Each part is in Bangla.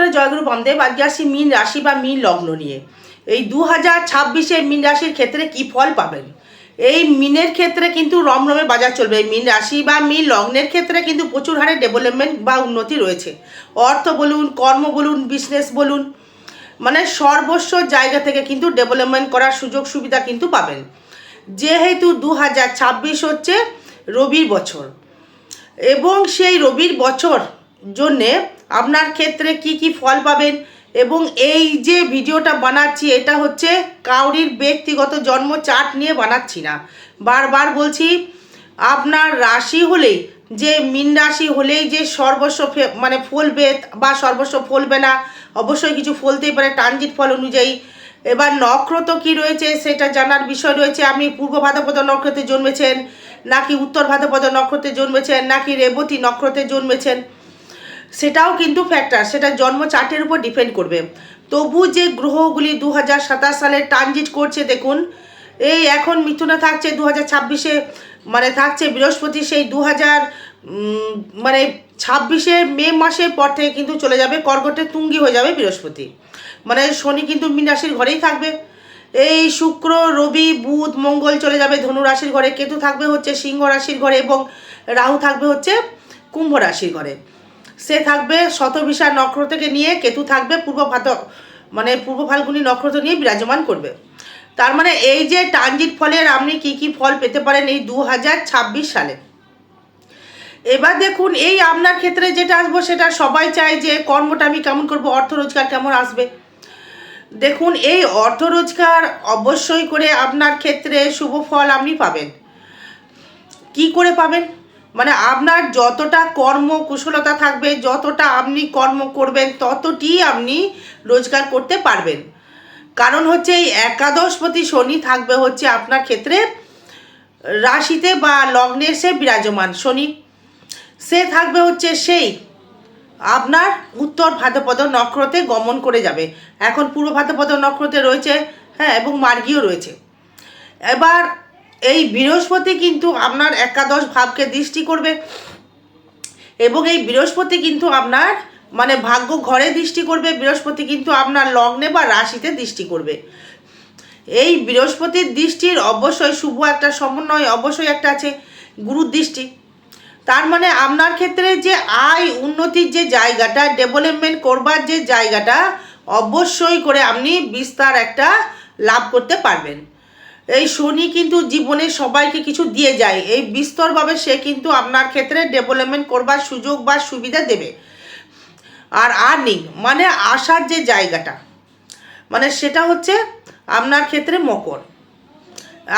জগত্তরে জয়গুরু বামদেব আজকে আসি মীন রাশি বা মীন লগ্ন নিয়ে। এই দু হাজার ছাব্বিশে মীন রাশির ক্ষেত্রে কি ফল পাবেন? এই মিনের ক্ষেত্রে কিন্তু রমরমে বাজার চলবে। মীন রাশি বা মীন লগ্নের ক্ষেত্রে কিন্তু প্রচুর হারে ডেভেলপমেন্ট বা উন্নতি রয়েছে। অর্থ বলুন, কর্ম বলুন বিজনেস বলুন মানে সর্বস্ব জায়গা থেকে কিন্তু ডেভেলপমেন্ট করার সুযোগ সুবিধা কিন্তু পাবেন। যেহেতু দু হাজার ছাব্বিশ হচ্ছে রবির বছর, এবং সেই রবির বছর জন্যে আপনার ক্ষেত্রে কি কি ফল পাবেন এবং এই যে ভিডিওটা বানাচ্ছি, এটা হচ্ছে কাউরির ব্যক্তিগত জন্ম চার্ট নিয়ে বানাচ্ছি না। বারবার বলছি, আপনার রাশি হলেই, যে মিন রাশি হলেই যে সর্বস্ব মানে ফলবে বা সর্বস্ব ফলবে না, অবশ্যই কিছু ফলতেই পারে ট্রানজিট ফল অনুযায়ী। এবার নক্ষত্র কি রয়েছে সেটা জানার বিষয় রয়েছে আপনি পূর্ব ভাদ্রপদ নক্ষত্রে জন্মেছেন, নাকি উত্তর ভাদ্রপদ নক্ষত্রে জন্মেছেন, নাকি রেবতী নক্ষত্রে জন্মেছেন। সেটাও কিন্তু ফ্যাক্টর সেটা জন্ম চার্টের উপর ডিপেন্ড করবে। তবু যে গ্রহগুলি দু হাজার সাতাশ সালে ট্রানজিট করছে, দেখুন, এই এখন মিথুনে থাকছে দু হাজার ছাব্বিশে মানে থাকছে বৃহস্পতি, সেই দু হাজার মানে ছাব্বিশে মে মাসের পর থেকে কিন্তু চলে যাবে কর্কটে তুঙ্গি হয়ে যাবে বৃহস্পতি। মানে শনি কিন্তু মীন রাশির ঘরেই থাকবে। এই শুক্র, রবি, বুধ, মঙ্গল চলে যাবে ধনু রাশির ঘরে, কেতু থাকবে হচ্ছে সিংহ রাশির ঘরে এবং রাহু থাকবে হচ্ছে কুম্ভ রাশির ঘরে। সে থাকবে শতবিশা নক্ষত্র থেকে নিয়ে, কেতু থাকবে পূর্ব ভাত মানে পূর্ব ফাল্গুনি নক্ষত্র নিয়ে বিরাজমান করবে। তার মানে এই যে ট্রানজিট ফলের আপনি কি কি ফল পেতে পারেন এই দু হাজার ছাব্বিশ সালে। এবার দেখুন, এই আপনার ক্ষেত্রে যেটা আসব সেটা সবাই চায় যে কর্মটা আমি কেমন করব, অর্থ রোজগার কেমন আসবে। দেখুন, এই অর্থ রোজগার অবশ্যই করে আপনার ক্ষেত্রে শুভ ফল আপনি পাবেন। কি করে পাবেন? মানে আপনার যতটা কর্ম কুশলতা থাকবে, যতটা আপনি কর্ম করবেন, ততটি আপনি রোজগার করতে পারবেন। কারণ হচ্ছে এই একাদশপতি শনি থাকবে হচ্ছে আপনার ক্ষেত্রে রাশিতে বা লগ্নে সে বিরাজমান শনি। সে থাকবে হচ্ছে সেই আপনার উত্তর ভাদ্রপদ নক্ষত্রে গমন করে যাবে। এখন পূর্ব ভাদ্রপদ নক্ষত্রে রয়েছে হ্যাঁ এবং মার্গীয় রয়েছে। এবার এই বৃহস্পতি কিন্তু আপনার একাদশ ভাবকে দৃষ্টি করবে। এবং এই বৃহস্পতি কিন্তু আপনার মানে ভাগ্য ঘরে দৃষ্টি করবে, বৃহস্পতি কিন্তু আপনার লগ্নে বা রাশিতে দৃষ্টি করবে। এই বৃহস্পতির দৃষ্টির অবশ্যই শুভ একটা সমন্বয় অবশ্যই একটা আছে, গুরুর দৃষ্টি। তার মানে আপনার ক্ষেত্রে যে আয় উন্নতির যে জায়গাটা ডেভেলপমেন্ট করবার যে জায়গাটা, অবশ্যই করে আপনি বিস্তার একটা লাভ করতে পারবেন। এই শনি কিন্তু জীবনে সবাইকে কিছু দিয়ে যায়। এই বিস্তরভাবে সে কিন্তু আপনার ক্ষেত্রে ডেভেলপমেন্ট করবার সুযোগ বা সুবিধা দেবে। আর আর্নিং মানে আসার যে জায়গাটা মানে সেটা হচ্ছে আপনার ক্ষেত্রে মকর।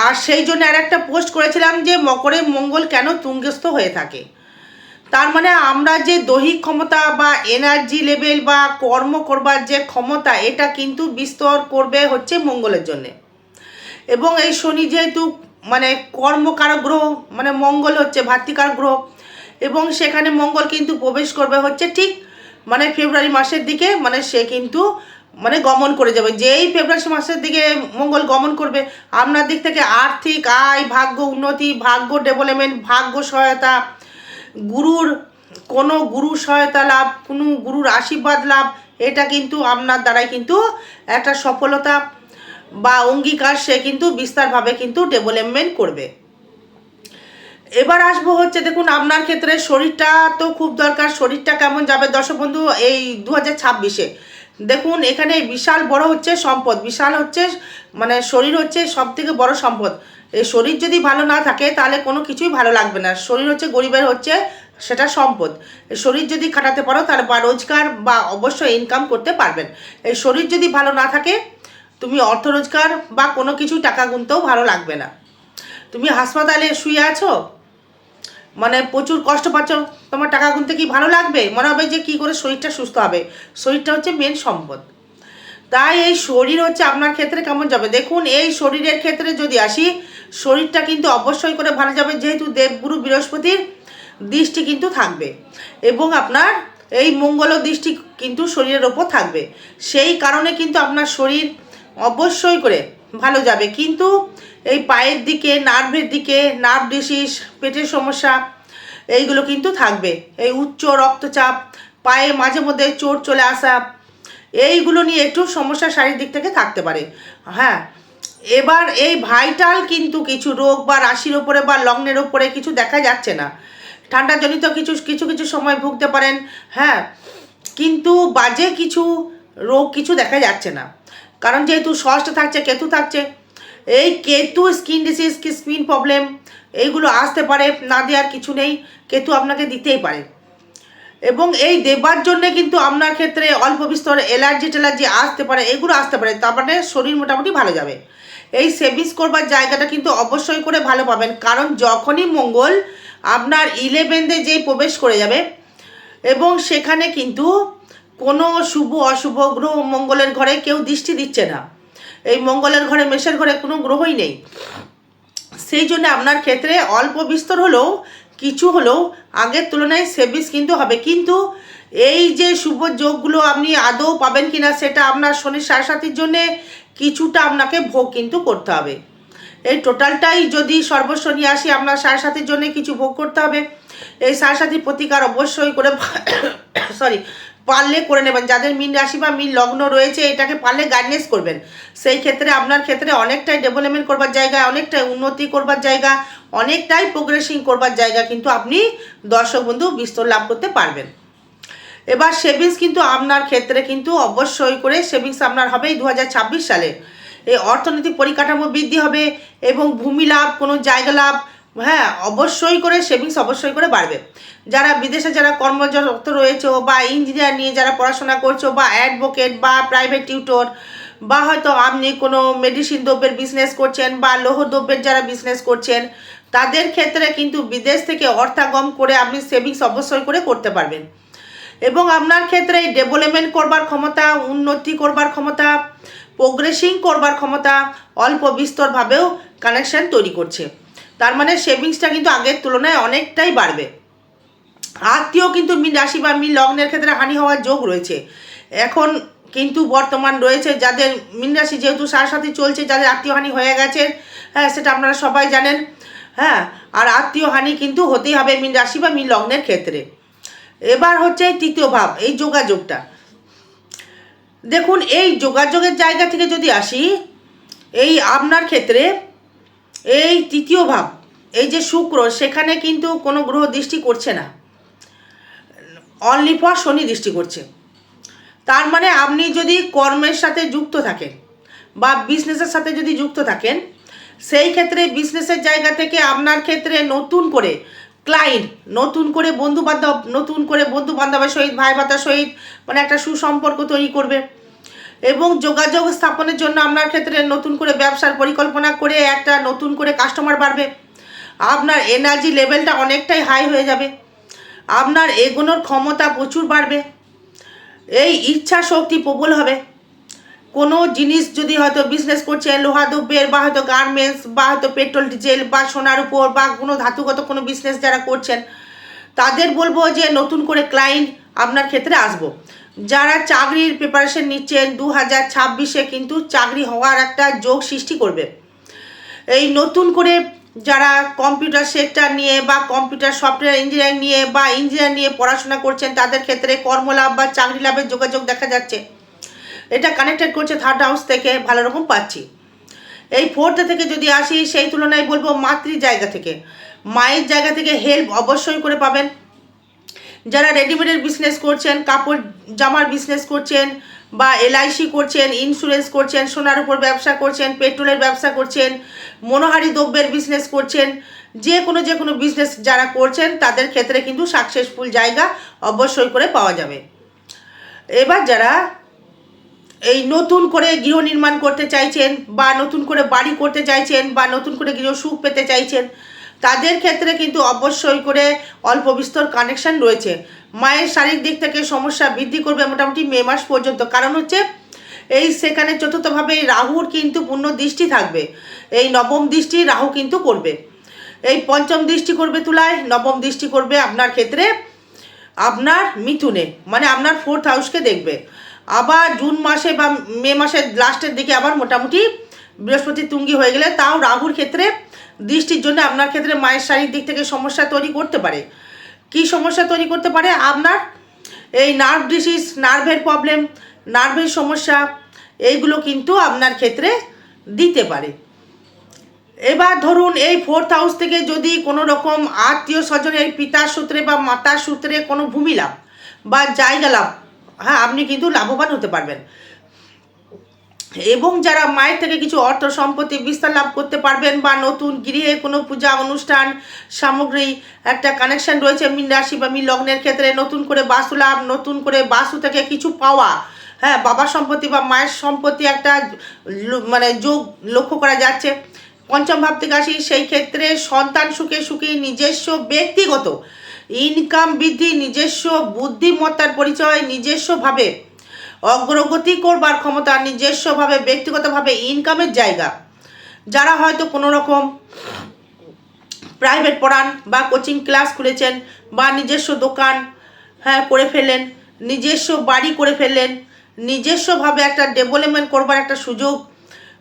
আর সেই জন্য আর একটা পোস্ট করেছিলাম যে মকরে মঙ্গল কেন তুঙ্গস্থ হয়ে থাকে। তার মানে আমরা যে দৈহিক ক্ষমতা বা এনার্জি লেভেল বা কর্ম করবার যে ক্ষমতা, এটা কিন্তু বিস্তর করবে হচ্ছে মঙ্গলের জন্যে। এবং এই শনি যেহেতু মানে কর্মকারক গ্রহ মানে মঙ্গল হচ্ছে ভাতৃকারক গ্রহ, এবং সেখানে মঙ্গল কিন্তু প্রবেশ করবে হচ্ছে ঠিক মানে ফেব্রুয়ারি মাসের দিকে মানে সে কিন্তু মানে গমন করে যাবে। যেই ফেব্রুয়ারি মাসের দিকে মঙ্গল গমন করবে, আপনার দিক থেকে আর্থিক আয়, ভাগ্য উন্নতি, ভাগ্য ডেভেলপমেন্ট ভাগ্য সহায়তা, গুরুর কোনো গুরু সহায়তা লাভ, কোনো গুরুর আশীর্বাদ লাভ, এটা কিন্তু আপনার দ্বারাই কিন্তু একটা সফলতা বা অঙ্গীকার সে কিন্তু বিস্তারভাবে কিন্তু ডেভেলপমেন্ট করবে। এবার আসব হচ্ছে, দেখুন, আপনার ক্ষেত্রে শরীরটা তো খুব দরকার, শরীরটা কেমন যাবে? দর্শক বন্ধু, এই দু হাজার ছাব্বিশে, দেখুন, এখানে বিশাল বড় হচ্ছে সম্পদ, বিশাল হচ্ছে মানে শরীর হচ্ছে সব থেকে বড় সম্পদ। এই শরীর যদি ভালো না থাকে, তাহলে কোনো কিছুই ভালো লাগবে না। শরীর হচ্ছে গরিবের হচ্ছে, সেটা সম্পদ। শরীর যদি খাটাতে পারো, তাহলে বা রোজগার বা অবশ্যই ইনকাম করতে পারবেন। এই শরীর যদি ভালো না থাকে তুমি অর্থ রোজগার বা কোনো কিছু টাকা গুনতেও ভালো লাগবে না। তুমি হাসপাতালে শুয়ে আছো? মানে প্রচুর কষ্ট পাচ্ছ। তোমার টাকা গুনতে কি ভালো লাগবে? মনে হবে যে কি করে শরীরটা সুস্থ হবে। শরীরটা হচ্ছে মেন সম্পদ। তাই এই শরীর হচ্ছে আপনার ক্ষেত্রে কেমন যাবে? দেখুন, এই শরীরের ক্ষেত্রে যদি আসি, শরীরটা কিন্তু অবশ্যই করে ভালো যাবে। যেহেতু দেবগুরু বৃহস্পতির দৃষ্টি কিন্তু থাকবে এবং আপনার এই মঙ্গল দৃষ্টি কিন্তু শরীরের ওপর থাকবে। সেই কারণে কিন্তু আপনার শরীর অবশ্যই করে, ভালো যাবে। কিন্তু এই পায়ের দিকে, নার্ভের দিকে, নার্ভ ডিসিস, পেটের সমস্যা, এইগুলো কিন্তু থাকবে। এই উচ্চ রক্তচাপ, পায়ে মাঝে মধ্যে চোট চলে আসা, এইগুলো নিয়ে একটু সমস্যা শারীরিক দিক থেকে থাকতে পারে। হ্যাঁ এবার এই ভাইটাল কিন্তু কিছু রোগ বা রাশির ওপরে বা লগ্নের ওপরে কিছু দেখা যাচ্ছে না। ঠান্ডাজনিত কিছু কিছু কিছু সময় ভুগতে পারেন। হ্যাঁ কিন্তু বাজে কিছু রোগ কিছু দেখা যাচ্ছে না। কারণ যেহেতু ষষ্ঠ থাকছে, কেতু থাকছে, এই কেতু স্কিন ডিসিজ কি স্কিন প্রবলেম এইগুলো আসতে পারে, না দেওয়ার কিছু নেই, কেতু আপনাকে দিতেই পারে। এবং এই দেবার জন্য কিন্তু আপনার ক্ষেত্রে অল্প বিস্তর অ্যালার্জি টেলার্জি আসতে পারে, এগুলো আসতে পারে, তার মানে শরীর মোটামুটি ভালো যাবে। এই সেভিংস করবার জায়গাটা কিন্তু অবশ্যই করে ভালো পাবেন, কারণ যখনই মঙ্গল আপনার ইলেভেনতে যেই প্রবেশ করে যাবে, এবং সেখানে কিন্তু কোনো শুভ, অশুভ গ্রহ মঙ্গলের ঘরে কেউ দৃষ্টি দিচ্ছে না। এই মঙ্গলের ঘরে, মেষের ঘরে কোনো গ্রহই নেই। সেই জন্য আপনার ক্ষেত্রে অল্প বিস্তর হলেও, কিছু হলেও আগের তুলনায় সেভিংস কিন্তু হবে। কিন্তু এই যে শুভ যোগগুলো আপনি আদৌ পাবেন কিনা, সেটা আপনার শনির সাথীর জন্যে কিছুটা আপনাকে ভোগ কিন্তু করতে হবে। এই টোটালটাই যদি সর্বস্ব নিয়ে আসি, আপনার সাথীর জন্য কিছু ভোগ করতে হবে। এই সাথীর প্রতিকার অবশ্যই করে সরি পারলে করে নেবেন। যাদের মিন রাশি বা মিন লগ্ন রয়েছে, এটাকে পারলে গাইডনেস করবেন। সেই ক্ষেত্রে, আপনার ক্ষেত্রে অনেকটাই ডেভেলপমেন্ট করবার জায়গা, অনেকটাই উন্নতি করবার জায়গা, অনেকটাই প্রোগ্রেসিং করবার জায়গা কিন্তু আপনি দর্শক বন্ধু বিস্তর লাভ করতে পারবেন। এবার সেভিংস কিন্তু আপনার ক্ষেত্রে কিন্তু অবশ্যই করে সেভিংস আপনার হবেই দু সালে। এই অর্থনৈতিক পরিকাঠামো বৃদ্ধি হবে এবং ভূমি লাভ, কোনো জায়গা লাভ হ্যাঁ অবশ্যই করে সেভিংস অবশ্যই করে বাড়বে। যারা বিদেশে যারা কর্মরত রয়েছে বা ইঞ্জিনিয়ার নিয়ে যারা পড়াশোনা করছ বা অ্যাডভোকেট বা প্রাইভেট টিউটর বা হয়তো আপনি কোনো মেডিসিন দ্রব্যের বিজনেস করছেন বা লৌহ দ্রব্যের যারা বিজনেস করছেন, তাদের ক্ষেত্রে কিন্তু বিদেশ থেকে অর্থাগম করে আপনি সেভিংস অবশ্যই করে করতে পারবেন। এবং আপনার ক্ষেত্রে ডেভেলপমেন্ট করবার ক্ষমতা, উন্নতি করবার ক্ষমতা প্রোগ্রেসিং করবার ক্ষমতা অল্প বিস্তরভাবেও কানেকশান তৈরি করছে। সেভিংসটা কিন্তু আগের তুলনায় অনেকটাই বাড়বে। আত্মীয় কিন্তু মিন রাশি বা মিন লগ্নের ক্ষেত্রে হানি হওয়ার যোগ রয়েছে। এখন কিন্তু বর্তমান রয়েছে যাদের মিন রাশি যেহেতু সাথে চলছে, যাদের আত্মীয় হানি হয়ে গেছে হ্যাঁ সেটা আপনারা সবাই জানেন হ্যাঁ আর আত্মীয় হানি কিন্তু হতেই হবে মিন রাশি বা মিন লগ্নের ক্ষেত্রে। এবার হচ্ছে তৃতীয় ভাব, এই যোগাযোগটা। দেখুন, এই যোগাযোগের জায়গা থেকে যদি আসি, এই আপনার ক্ষেত্রে এই তৃতীয় ভাব, এই যে শুক্র, সেখানে কিন্তু কোনো গ্রহ দৃষ্টি করছে না। অনলি ফর শনি দৃষ্টি করছে। তার মানে আপনি যদি কর্মের সাথে যুক্ত থাকেন বা বিজনেসের সাথে যদি যুক্ত থাকেন, সেই ক্ষেত্রে বিজনেসের জায়গা থেকে আপনার ক্ষেত্রে নতুন করে ক্লায়েন্ট নতুন করে বন্ধু বান্ধব নতুন করে বন্ধু বান্ধবের সহিত ভাই ভাতার সহিত মানে একটা সুসম্পর্ক তৈরি করবে। এবং যোগাযোগ স্থাপনের জন্য আপনার ক্ষেত্রে নতুন করে ব্যবসার পরিকল্পনা করে একটা নতুন করে কাস্টমার বাড়বে। আপনার এনার্জি লেভেলটা অনেকটাই হাই হয়ে যাবে। আপনার এগোনোর ক্ষমতা প্রচুর বাড়বে। এই ইচ্ছা শক্তি প্রবল হবে। কোনো জিনিস যদি হয়তো বিজনেস করছেন, লোহা দ্রব্যের বা হয়তো গার্মেন্টস বা হয়তো পেট্রোল ডিজেল বা সোনার উপর বা কোনো ধাতুগত কোনো বিজনেস যারা করছেন, তাদের বলব যে নতুন করে ক্লায়েন্ট আপনার ক্ষেত্রে আসব। যারা চাকরির প্রিপারেশন নিচ্ছেন দু হাজার ছাব্বিশে কিন্তু চাকরি হওয়ার একটা যোগ সৃষ্টি করবে। এই নতুন করে যারা কম্পিউটার সেক্টর নিয়ে বা কম্পিউটার সফটওয়্যার ইঞ্জিনিয়ারিং নিয়ে বা ইঞ্জিনিয়ার নিয়ে পড়াশোনা করছেন, তাদের ক্ষেত্রে কর্মলাভ বা চাকরি লাভের যোগাযোগ দেখা যাচ্ছে। এটা কানেক্টেড করছে থার্ড হাউস থেকে, ভালো রকম পাচ্ছি। এই ফোর্থ থেকে যদি আসি, সেই তুলনায় বলব মাতৃ জায়গা থেকে। মায়ের জায়গা থেকে হেল্প অবশ্যই করে পাবেন। যারা রেডিমেডের বিজনেস করছেন, কাপড় জামার বিজনেস করছেন বা এলআইসি করছেন ইন্স্যুরেন্স করছেন, সোনার উপর ব্যবসা করছেন, পেট্রোলের ব্যবসা করছেন, মনোহারি দ্রব্যের বিজনেস করছেন, যে কোনো যে কোনো বিজনেস যারা করছেন, তাদের ক্ষেত্রে কিন্তু সাকসেসফুল জায়গা অবশ্যই করে পাওয়া যাবে। এবার যারা এই নতুন করে গৃহ নির্মাণ করতে চাইছেন বা নতুন করে বাড়ি করতে চাইছেন বা নতুন করে গৃহ সুখ পেতে চাইছেন তাদের ক্ষেত্রে কিন্তু অবশ্যই করে অল্প বিস্তর কানেকশন রয়েছে। মায়ের শারীরিক দিক থেকে সমস্যা বৃদ্ধি করবে মোটামুটি মে মাস পর্যন্ত। কারণ হচ্ছে এই সেখানে চতুর্থভাবে রাহুর কিন্তু পূর্ণ দৃষ্টি থাকবে। এই নবম দৃষ্টি রাহু কিন্তু করবে। এই পঞ্চম দৃষ্টি করবে তুলায়, নবম দৃষ্টি করবে আপনার ক্ষেত্রে আপনার মিথুনে মানে আপনার ফোর্থ হাউসকে দেখবে। আবার জুন মাসে বা মে মাসের লাস্টের দিকে আবার মোটামুটি বৃহস্পতি তুঙ্গি হয়ে গেলে, তাও রাহুর ক্ষেত্রে দৃষ্টির জন্য আপনার ক্ষেত্রে মায়ের শারীরিক দিক থেকে সমস্যা তৈরি করতে পারে। কি সমস্যা তৈরি করতে পারে? আপনার এই নার্ভ ডিসিজ নার্ভের প্রবলেম নার্ভের সমস্যা, এইগুলো কিন্তু আপনার ক্ষেত্রে দিতে পারে। এবার ধরুন, এই ফোর্থ হাউস থেকে যদি কোনো রকম আত্মীয় স্বজনের পিতার সূত্রে বা মাতার সূত্রে কোনো ভূমি লাভ বা জায়গা লাভ হ্যাঁ আপনি কিন্তু লাভবান হতে পারবেন। এবং যারা মায়ের থেকে কিছু অর্থ সম্পত্তি বিস্তার লাভ করতে পারবেন বা নতুন গৃহে কোনো পূজা অনুষ্ঠান সামগ্রী একটা কানেকশন রয়েছে মিন রাশি বা মিন লগ্নের ক্ষেত্রে, নতুন করে বাস্তু লাভ, নতুন করে বাসু থেকে কিছু পাওয়া হ্যাঁ বাবার সম্পত্তি বা মায়ের সম্পত্তি একটা মানে যোগ লক্ষ্য করা যাচ্ছে। পঞ্চম ভাব থেকে আসি, সেই ক্ষেত্রে সন্তান সুখে সুখী, নিজস্ব ব্যক্তিগত ইনকাম বৃদ্ধি, নিজস্ব বুদ্ধিমত্তার পরিচয় নিজস্বভাবে অগ্রগতি করবার ক্ষমতা নিজস্বভাবে, ব্যক্তিগতভাবে ইনকামের জায়গা। যারা হয়তো কোনো রকম প্রাইভেট পড়ান বা কোচিং ক্লাস খুলেছেন বা নিজস্ব দোকান হ্যাঁ করে ফেললেন, নিজস্ব বাড়ি করে ফেললেন, নিজস্বভাবে একটা ডেভেলপমেন্ট করবার একটা সুযোগ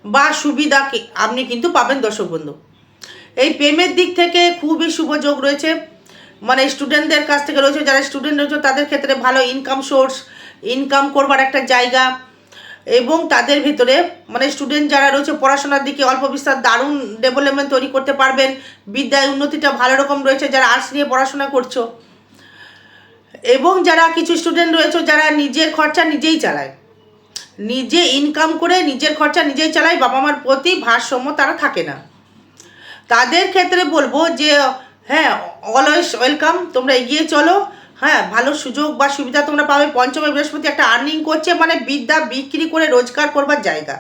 বা সুবিধা আপনি কিন্তু পাবেন দর্শক বন্ধু। এই প্রেমের দিক থেকে খুবই শুভ যোগ রয়েছে। মানে স্টুডেন্টদের কাছ থেকে রয়েছে, যারা স্টুডেন্ট রয়েছে তাদের ক্ষেত্রে ভালো ইনকাম সোর্স ইনকাম করবার একটা জায়গা এবং তাদের ভিতরে মানে স্টুডেন্ট যারা রয়েছে পড়াশোনার দিকে অল্প বিস্তার দারুণ ডেভেলপমেন্ট তৈরি করতে পারবেন, বিদ্যায় উন্নতিটা ভালো রকম রয়েছে, যারা আর্টস নিয়ে পড়াশোনা করছ এবং যারা কিছু স্টুডেন্ট রয়েছে যারা নিজের খরচা নিজেই চালায়। নিজে ইনকাম করে নিজের খরচা নিজেই চালায় বাবা মার প্রতি ভারসাম্য তারা থাকে না। তাদের ক্ষেত্রে বলব যে হ্যাঁ অলওয়েজ ওয়েলকাম তোমরা এগিয়ে চলো। হ্যাঁ ভালো সুযোগ বা সুবিধা তোমরা পাবে। পঞ্চমে বৃহস্পতি একটা আর্নিং করছে মানে বিদ্যা বিক্রি করে রোজগার করবার জায়গা।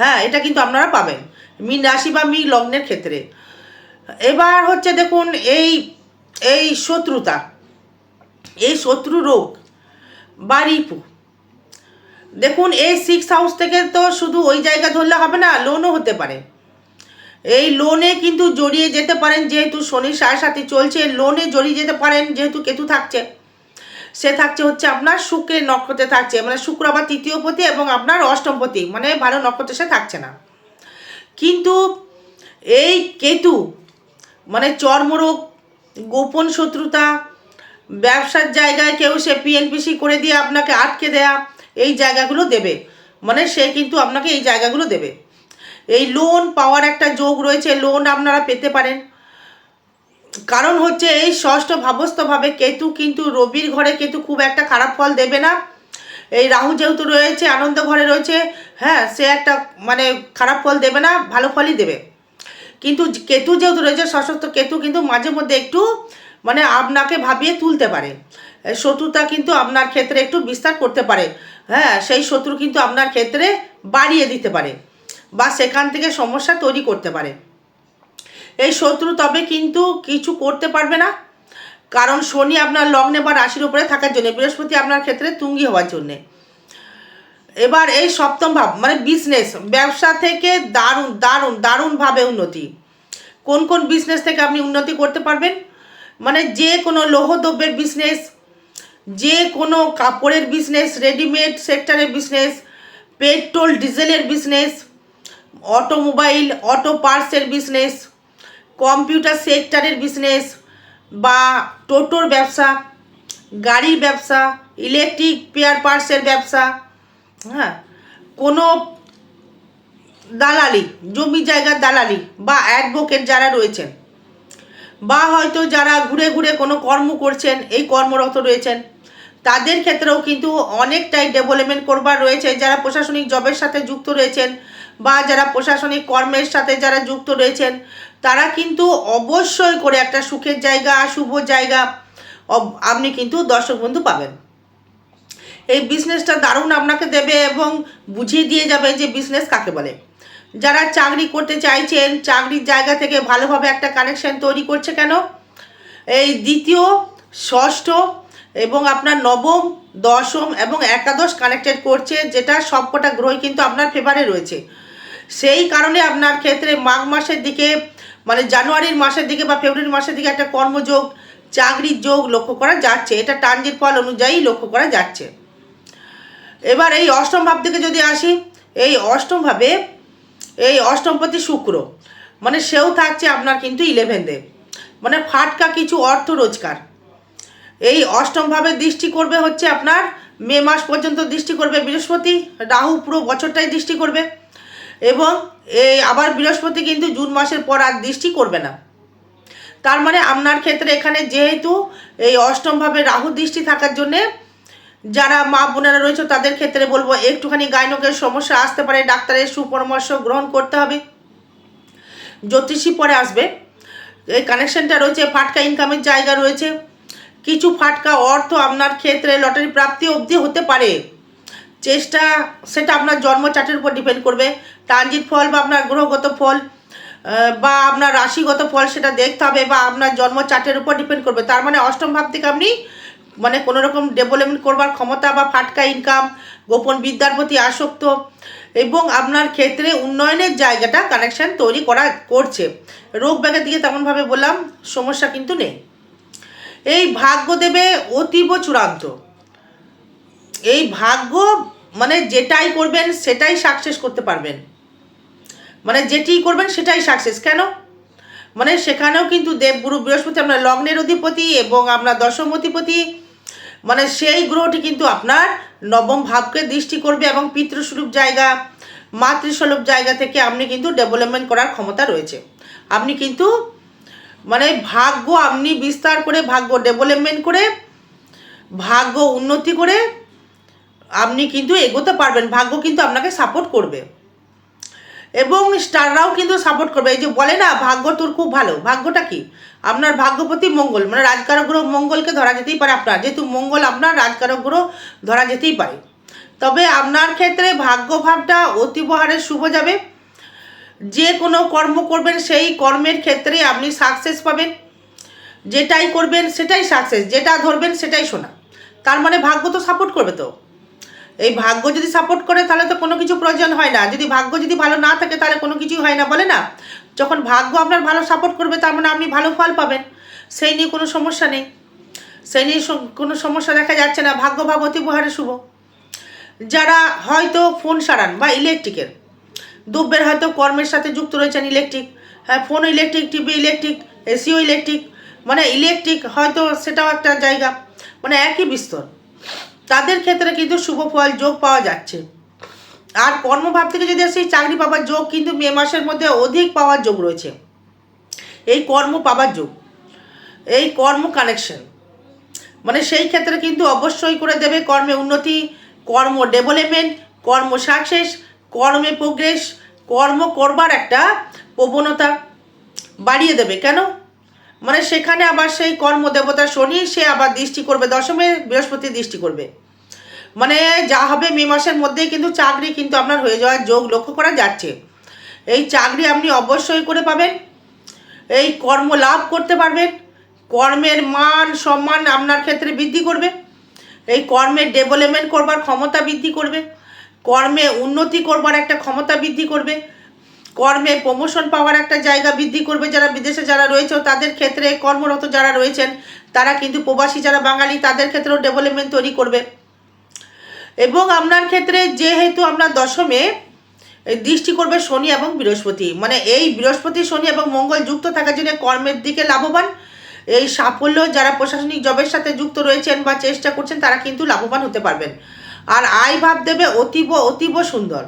হ্যাঁ এটা কিন্তু আপনারা পাবেন। মিন রাশি বা মি লগ্নের ক্ষেত্রে। এবার হচ্ছে দেখুন, এই এই শত্রুতা, এই শত্রু রোগ বা রিপু। দেখুন, এই সিক্স হাউস থেকে তো শুধু ওই জায়গা ধরলে হবে না লোনও হতে পারে। এই লোনে কিন্তু জড়িয়ে যেতে পারেন, যেহেতু শনির সাড়ে সাথে চলছে লোনে জড়িয়ে যেতে পারেন, যেহেতু কেতু থাকছে। সে থাকছে হচ্ছে আপনার শুক্রের নক্ষত্রে থাকছে মানে শুক্র আবার তৃতীয় পতি এবং আপনার অষ্টম পতি মানে ভালো নক্ষত্রে সে থাকছে না। কিন্তু এই কেতু মানে চর্মরোগ, গোপন শত্রুতা, ব্যবসার জায়গায় কেউ সে পিএনপিসি করে দিয়ে আপনাকে আটকে দেয়া, এই জায়গাগুলো দেবে। মানে সে কিন্তু আপনাকে এই জায়গাগুলো দেবে। এই লোন পাওয়ার একটা যোগ রয়েছে লোন আপনারা পেতে পারেন। কারণ হচ্ছে এই ষষ্ঠ ভাবস্থভাবে কেতু কিন্তু রবির ঘরে কেতু খুব একটা খারাপ ফল দেবে না। এই রাহু যেহেতু রয়েছে, আনন্দ ঘরে রয়েছে হ্যাঁ সে একটা মানে খারাপ ফল দেবে না, ভালো ফলই দেবে। কিন্তু কেতু যেহেতু রয়েছে, সশস্ত্র কেতু কিন্তু মাঝে মধ্যে একটু মানে আপনাকে ভাবিয়ে তুলতে পারে। শত্রুতা কিন্তু আপনার ক্ষেত্রে একটু বিস্তার করতে পারে। হ্যাঁ সেই শত্রু কিন্তু আপনার ক্ষেত্রে বাড়িয়ে দিতে পারে। বা সেখান থেকে সমস্যা তৈরি করতে পারে। এই শত্রু তবে কিন্তু কিছু করতে পারবে না। কারণ শনি আপনার লগ্নে বা রাশির উপরে থাকার জন্য, বৃহস্পতি আপনার ক্ষেত্রে তুঙ্গি হওয়ার জন্যে। এবার এই সপ্তম ভাব মানে বিজনেস ব্যবসা থেকে দারুণ দারুণ, দারুণভাবে উন্নতি। কোন কোন বিজনেস থেকে আপনি উন্নতি করতে পারবেন? মানে যে কোনো লৌহদ্রব্যের বিজনেস যে কোনো কাপড়ের বিজনেস রেডিমেড সেক্টরের বিজনেস পেট্রোল ডিজেলের বিজনেস অটোমোবাইল, অটো পার্টসের বিজনেস কম্পিউটার সেক্টরের বিজনেস বা টোটোর ব্যবসা, গাড়ির ব্যবসা ইলেকট্রিক পেয়ার পার্টসের ব্যবসা হ্যাঁ কোনো দালালি, জমি জায়গার দালালি বা অ্যাডভোকেট যারা রয়েছেন বা হয়তো যারা ঘুরে ঘুরে কোনো কর্ম করছেন, এই কর্মরত রয়েছেন, তাদের ক্ষেত্রেও কিন্তু অনেকটাই ডেভেলপমেন্ট করবার রয়েছে। যারা প্রশাসনিক জবের সাথে যুক্ত রয়েছেন বা যারা প্রশাসনিক কর্মের সাথে যারা যুক্ত রয়েছেন, তারা কিন্তু অবশ্যই করে একটা সুখের জায়গা, শুভ জায়গা আপনি কিন্তু দর্শক বন্ধু পাবেন। এই বিজনেসটা দারুণ আপনাকে দেবে এবং বুঝিয়ে দিয়ে যাবে যে বিজনেস কাকে বলে। যারা চাকরি করতে চাইছেন, চাকরির জায়গা থেকে ভালোভাবে একটা কানেকশন তৈরি করছে কেন? এই দ্বিতীয়, ষষ্ঠ এবং আপনার নবম, দশম এবং একাদশ কানেক্টেড করছে, যেটা সবকটা গ্রহই কিন্তু আপনার ফেভারে রয়েছে। সেই কারণে আপনার ক্ষেত্রে মাঘ মাসের দিকে মানে জানুয়ারির মাসের দিকে বা ফেব্রুয়ারি মাসের দিকে একটা কর্মযোগ, চাকরির যোগ লক্ষ্য করা যাচ্ছে। এটা টানজির ফল অনুযায়ী লক্ষ্য করা যাচ্ছে। এবার এই অষ্টম ভাব থেকে যদি আসি, এই অষ্টম ভাবে, এই অষ্টমপতি শুক্র মানে সেও থাকছে আপনার কিন্তু ইলেভেনতে মানে ফাটকা কিছু অর্থ রোজগার। এই অষ্টমভাবে দৃষ্টি করবে হচ্ছে আপনার মে মাস পর্যন্ত দৃষ্টি করবে বৃহস্পতি, রাহু পুরো বছরটাই দৃষ্টি করবে। এবং এই আবার বৃহস্পতি কিন্তু জুন মাসের পর আর দৃষ্টি করবে না। তার মানে আপনার ক্ষেত্রে এখানে যেহেতু এই অষ্টমভাবে রাহু দৃষ্টি থাকার জন্যে যারা মা বোনেরা রয়েছে তাদের ক্ষেত্রে বলব, একটুখানি গাইনকের সমস্যা আসতে পারে, ডাক্তারের সুপরামর্শ গ্রহণ করতে হবে। জ্যোতিষী পরে আসবে। এই কানেকশনটা রয়েছে, ফাটকা ইনকামের জায়গা রয়েছে। কিছু ফাটকা অর্থ আপনার ক্ষেত্রে লটারি প্রাপ্তি অবধি হতে পারে। চেষ্টা, সেটা আপনার জন্ম চার্টের উপর ডিপেন্ড করবে। ট্রানজিট ফল বা আপনার গ্রহগত ফল বা আপনার রাশিগত ফল সেটা দেখতে হবে বা আপনার জন্ম চার্টের উপর ডিপেন্ড করবে। তার মানে অষ্টম ভাব থেকে আপনি মানে কোনো রকম ডেভেলপমেন্ট করবার ক্ষমতা বা ফাটকা ইনকাম গোপন বিদ্যার প্রতি আসক্ত এবং আপনার ক্ষেত্রে উন্নয়নের জায়গাটা কানেকশন তৈরি করা করছে। রোগ ব্যাগের দিকে তেমনভাবে বললাম, সমস্যা কিন্তু নেই। এই ভাগ্য দেবে অতীব চূড়ান্ত। এই ভাগ্য মানে যেটাই করবেন, সেটাই সাকসেস করতে পারবেন। মানে যেটি করবেন সেটাই সাকসেস কেন? মানে সেখানেও কিন্তু দেবগুরু বৃহস্পতি আপনার লগ্নের অধিপতি এবং আপনার দশম অধিপতি। মানে সেই গ্রহটি কিন্তু আপনার নবম ভাবকে দৃষ্টি করবে এবং পিতৃস্বরূপ জায়গা, মাতৃস্বরূপ জায়গা থেকে আপনি কিন্তু ডেভেলপমেন্ট করার ক্ষমতা রয়েছে। আপনি কিন্তু মানে ভাগ্য আপনি বিস্তার করে, ভাগ্য ডেভেলপমেন্ট করে, ভাগ্য উন্নতি করে আপনি কিন্তু এগোতে পারবেন। ভাগ্য কিন্তু আপনাকে সাপোর্ট করবে। এবং স্টাররাও কিন্তু সাপোর্ট করবে। এই যে বলে না, ভাগ্য তোর খুব ভালো। ভাগ্যটা কি? আপনার ভাগ্যপতি মঙ্গল মানে রাজকারক গ্রহ মঙ্গলকে ধরা যেতেই পারে আপনার। যেহেতু মঙ্গল আপনার, রাজকারক গ্রহ ধরা যেতেই পারে। তবে আপনার ক্ষেত্রে ভাগ্যভাবটা অতিবহারে শুভ যাবে। যে কোনো কর্ম করবেন, সেই কর্মের ক্ষেত্রে আপনি সাকসেস পাবেন। যেটাই করবেন, সেটাই সাকসেস যেটা ধরবেন, সেটাই শোনা। তার মানে ভাগ্য তো সাপোর্ট করবে তো। এই ভাগ্য যদি সাপোর্ট করে, তাহলে তো কোনো কিছু প্রয়োজন হয় না। যদি ভাগ্য যদি ভালো না থাকে, তাহলে কোনো কিছুই হয় না, বলে না? যখন ভাগ্য আপনার ভালো সাপোর্ট করবে, তার মানে আপনি ভালো ফল পাবেন। সেই নিয়ে কোনো সমস্যা নেই। সেই নিয়ে কোনো সমস্যা দেখা যাচ্ছে না। ভাগ্য ভাব অতিবহারে শুভ। যারা হয়তো ফোন সারান বা ইলেকট্রিকের দ্রব্যের হয়তো কর্মের সাথে যুক্ত রয়েছেন ইলেকট্রিক হ্যাঁ ফোন ইলেকট্রিক টিভি ইলেকট্রিক এসিও ইলেকট্রিক মানে ইলেকট্রিক হয়তো সেটাও একটা জায়গা। মানে একই বিস্তর। তাদের ক্ষেত্রে কিন্তু শুভ ফল যোগ পাওয়া যাচ্ছে। আর কর্মভাব থেকে যদি আসি, চাকরি পাওয়ার যোগ কিন্তু মে মাসের মধ্যে অধিক পাওয়ার যোগ রয়েছে। এই কর্ম পাওয়ার যোগ, এই কর্ম কানেকশন মানে সেই ক্ষেত্রে কিন্তু অবশ্যই করে দেবে কর্মে উন্নতি, কর্ম ডেভেলপমেন্ট, কর্ম সাকসেস, কর্মে প্রোগ্রেস, কর্ম করবার একটা প্রবণতা বাড়িয়ে দেবে। কেন? মানে সেখানে আবার সেই কর্মদেবতা শনি, সে আবার দৃষ্টি করবে, দশমে বৃহস্পতি দৃষ্টি করবে। মানে যা হবে মে মাসের মধ্যেই কিন্তু চাকরি কিন্তু আপনার হয়ে যাওয়ার যোগ লক্ষ্য করা যাচ্ছে। এই চাকরি আপনি অবশ্যই করে পাবেন, এই কর্ম লাভ করতে পারবেন, কর্মের মান, সম্মান আপনার ক্ষেত্রে বৃদ্ধি করবে, এই কর্মের ডেভেলপমেন্ট করবার ক্ষমতা বৃদ্ধি করবে, কর্মে উন্নতি করবার একটা ক্ষমতা বৃদ্ধি করবে কর্মে প্রমোশন পাওয়ার একটা জায়গা বৃদ্ধি করবে যারা বিদেশে যারা রয়েছে তাদের ক্ষেত্রে কর্মরত যারা রয়েছেন, তারা কিন্তু প্রবাসী যারা বাঙালি, তাদের ক্ষেত্রেও ডেভেলপমেন্ট তৈরি করবে। এবং আপনার ক্ষেত্রে যেহেতু আপনার দশমে দৃষ্টি করবে শনি এবং বৃহস্পতি। মানে এই বৃহস্পতি, শনি এবং মঙ্গল যুক্ত থাকার জন্য কর্মের দিকে লাভবান। এই সাফল্য যারা প্রশাসনিক জবের সাথে যুক্ত রয়েছেন বা চেষ্টা করছেন, তারা কিন্তু লাভবান হতে পারবেন। আর আয় ভাব দেবে অতীব অতীব সুন্দর।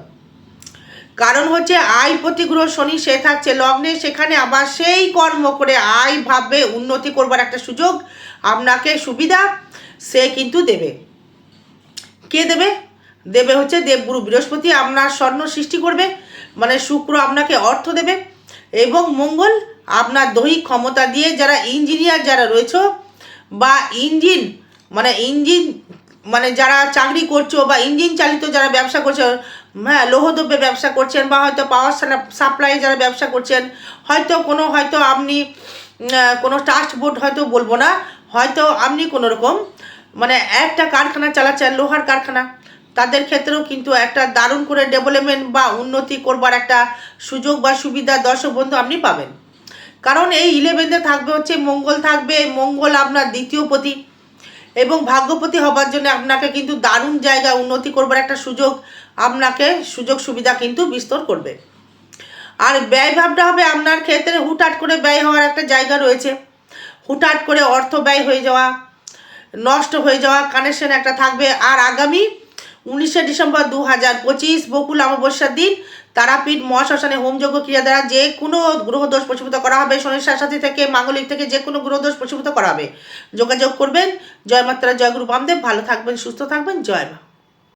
কারণ হচ্ছে আয় প্রতিগ্রহ শনি সে থাকছে লগ্নে, সেখানে আবার সেই কর্ম করে আয় ভাববে উন্নতি করবার একটা সুযোগ আপনাকে সুবিধা সে কিন্তু দেবে। কে দেবে? দেবে হচ্ছে দেবগুরু বৃহস্পতি, আপনার স্বর্ণ সৃষ্টি করবে মানে শুক্র আপনাকে অর্থ দেবে এবং মঙ্গল আপনার দৈহিক ক্ষমতা দিয়ে যারা ইঞ্জিনিয়ার যারা রয়েছে বা ইঞ্জিন মানে ইঞ্জিন মানে যারা চাকরি করছ বা ইঞ্জিন চালিত যারা ব্যবসা করছ হ্যাঁ লৌহদ্রব্যে ব্যবসা করছেন বা হয়তো পাওয়ার সাপ্লাই যারা ব্যবসা করছেন, হয়তো কোনো, হয়তো আপনি কোনো ট্রাস্ট বোর্ড হয়তো বলব না, হয়তো আপনি কোনো রকম মানে একটা কারখানা চালাচ্ছেন, লোহার কারখানা, তাদের ক্ষেত্রেও কিন্তু একটা দারুণ করে ডেভেলপমেন্ট বা উন্নতি করবার একটা সুযোগ বা সুবিধা দর্শক বন্ধু আপনি পাবেন। কারণ এই ইলেভেনতে থাকবে হচ্ছে মঙ্গল থাকবে, মঙ্গল আপনার দ্বিতীয় পতি এবং ভাগ্যপতি হবার জন্য আপনাকে কিন্তু দারুণ জায়গা উন্নতি করবার একটা সুযোগ, আপনাকে সুযোগ সুবিধা কিন্তু বিস্তর করবে। আর ব্যয় ভাবটা হবে আপনার ক্ষেত্রে হুটহাট করে ব্যয় হওয়ার একটা জায়গা রয়েছে। হুটহাট করে অর্থ ব্যয় হয়ে যাওয়া, নষ্ট হয়ে যাওয়া কানেকশন একটা থাকবে। আর আগামী উনিশে ডিসেম্বর দু হাজার পঁচিশ, বকুল অমাবস্যার দিন, তারাপীঠ মহাশ্মশানে হোমযজ্ঞ ক্রিয়া দ্বারা যে কোনো গ্রহদোষ প্রশমিত করা হবে। শনির শাসাতি থেকে মাঙ্গলিক থেকে যে কোনো গ্রহদোষ প্রশমিত করা হবে। যোগাযোগ করবেন। জয়মাত্রা জয়গুরু জয় গুরু বামদেব। ভালো থাকবেন, সুস্থ থাকবেন। জয় মা।